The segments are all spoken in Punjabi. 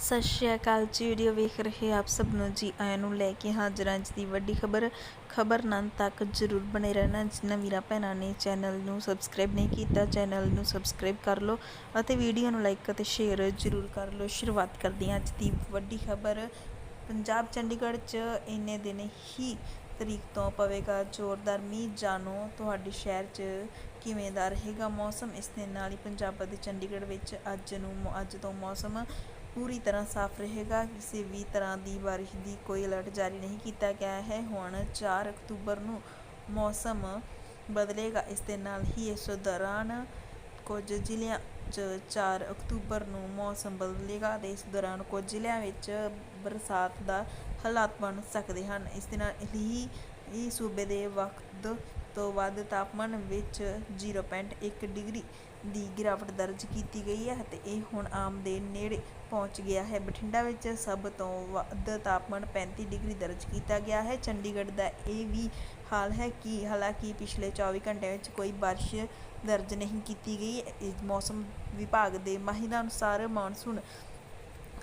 ਸਤਿ ਸ਼੍ਰੀ ਅਕਾਲ ਜੀ ਵੀਡੀਓ ਵੇਖ ਰਹੇ ਆਪ ਸਭ ਨੂੰ ਜੀ, ਆਇਆਂ ਨੂੰ ਲੈ ਕੇ ਹਾਜ਼ਰ ਹਾਂ ਅੱਜ ਦੀ ਵੱਡੀ ਖਬਰ। ਖਬਰ ਨਾਲ ਤੱਕ ਜਰੂਰ ਬਣੇ ਰਹਿਣਾ ਜਿਨ੍ਹਾਂ ਵੀਰਾਂ ਭੈਣਾਂ ਨੇ ਚੈਨਲ ਨੂੰ ਸਬਸਕ੍ਰਾਈਬ ਨਹੀਂ ਕੀਤਾ ਚੈਨਲ ਨੂੰ ਸਬਸਕ੍ਰਾਈਬ ਕਰ ਲਓ ਅਤੇ ਵੀਡੀਓ ਨੂੰ ਲਾਈਕ ਅਤੇ ਸ਼ੇਅਰ ਜਰੂਰ ਕਰ ਲਓ। ਸ਼ੁਰੂਆਤ ਕਰਦੇ ਹਾਂ ਅੱਜ ਦੀ ਵੱਡੀ ਖਬਰ। ਪੰਜਾਬ ਚੰਡੀਗੜ੍ਹ 'ਚ ਇੰਨੇ ਦਿਨ ਹੀ ਤਰੀਕ ਤੋਂ ਪਵੇਗਾ ਜ਼ੋਰਦਾਰ ਮੀਂਹ। ਜਾਣੋ ਤੁਹਾਡੇ ਸ਼ਹਿਰ 'ਚ ਕਿਵੇਂ ਦਾ ਰਹੇਗਾ ਮੌਸਮ? ਇਸ ਦੇ ਨਾਲ ਹੀ ਪੰਜਾਬ ਅਤੇ ਚੰਡੀਗੜ੍ਹ ਵਿੱਚ ਅੱਜ ਨੂੰ, ਅੱਜ ਤੋਂ ਮੌਸਮ ਪੂਰੀ ਤਰ੍ਹਾਂ ਸਾਫ਼ ਰਹੇਗਾ। ਕਿਸੇ ਵੀ ਤਰ੍ਹਾਂ ਦੀ ਬਾਰਿਸ਼ ਦੀ ਕੋਈ ਅਲਰਟ ਜਾਰੀ ਨਹੀਂ ਕੀਤਾ ਗਿਆ ਹੈ। ਹੁਣ 4 ਅਕਤੂਬਰ ਨੂੰ ਮੌਸਮ ਬਦਲੇਗਾ। ਇਸ ਦੇ ਨਾਲ ਹੀ ਇਸ ਦੌਰਾਨ ਕੁਝ ਜ਼ਿਲ੍ਹਿਆਂ 'ਚ 4 ਅਕਤੂਬਰ ਨੂੰ ਮੌਸਮ ਬਦਲੇਗਾ ਤੇ ਇਸ ਦੌਰਾਨ ਕੁਝ ਜ਼ਿਲ੍ਹਿਆਂ ਵਿੱਚ ਬਰਸਾਤ ਦਾ ਹਾਲਾਤ ਬਣ ਸਕਦੇ ਹਨ। ਇਸ ਦੇ ਨਾਲ ਹੀ ਇਹ ਸੂਬੇ ਦੇ ਵਕਤ ਤੋਂ ਵੱਧ ਤਾਪਮਾਨ ਵਿੱਚ 0.1 ਡਿਗਰੀ ਦੀ ਗਿਰਾਵਟ ਦਰਜ ਕੀਤੀ ਗਈ ਹੈ ਅਤੇ ਇਹ ਹੁਣ ਆਮ ਦੇ ਨੇੜੇ ਪਹੁੰਚ ਗਿਆ ਹੈ। ਬਠਿੰਡਾ ਵਿੱਚ ਸਭ ਤੋਂ ਵੱਧ ਤਾਪਮਾਨ 35 ਡਿਗਰੀ ਦਰਜ ਕੀਤਾ ਗਿਆ ਹੈ। ਚੰਡੀਗੜ੍ਹ ਦਾ ਇਹ ਵੀ ਹਾਲ ਹੈ ਕਿ ਹਾਲਾਂਕਿ ਪਿਛਲੇ 24 ਘੰਟਿਆਂ ਵਿੱਚ ਕੋਈ ਬਾਰਿਸ਼ ਦਰਜ ਨਹੀਂ ਕੀਤੀ ਗਈ। ਇਹ ਮੌਸਮ ਵਿਭਾਗ ਦੇ ਮਾਹਿਰਾਂ ਅਨੁਸਾਰ ਮੌਨਸੂਨ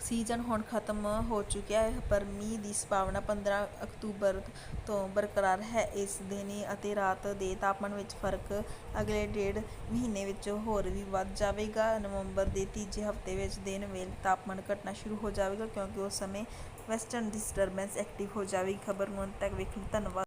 ਸੀਜ਼ਨ ਹੁਣ ਖਤਮ ਹੋ ਚੁੱਕਿਆ ਹੈ, ਪਰ ਮੀਂਹ ਦੀ ਸੰਭਾਵਨਾ 15 ਅਕਤੂਬਰ ਤੋਂ ਬਰਕਰਾਰ ਹੈ। ਇਸ ਦਿਨ ਅਤੇ ਰਾਤ ਦੇ ਤਾਪਮਾਨ ਵਿੱਚ ਫ਼ਰਕ ਅਗਲੇ ਡੇਢ ਮਹੀਨੇ ਵਿੱਚ ਹੋਰ ਵੀ ਵੱਧ ਜਾਵੇਗਾ। ਨਵੰਬਰ ਦੇ ਤੀਜੇ ਹਫ਼ਤੇ ਵਿੱਚ ਦਿਨ ਵੇਲੇ ਤਾਪਮਾਨ ਘਟਣਾ ਸ਼ੁਰੂ ਹੋ ਜਾਵੇਗਾ, ਕਿਉਂਕਿ ਉਸ ਸਮੇਂ ਵੈਸਟਰਨ ਡਿਸਟਰਬੈਂਸ ਐਕਟਿਵ ਹੋ ਜਾਵੇਗੀ। ਖਬਰ ਨੂੰ ਅੰਤ ਤੱਕ ਵੇਖਣ ਲਈ ਧੰਨਵਾਦ।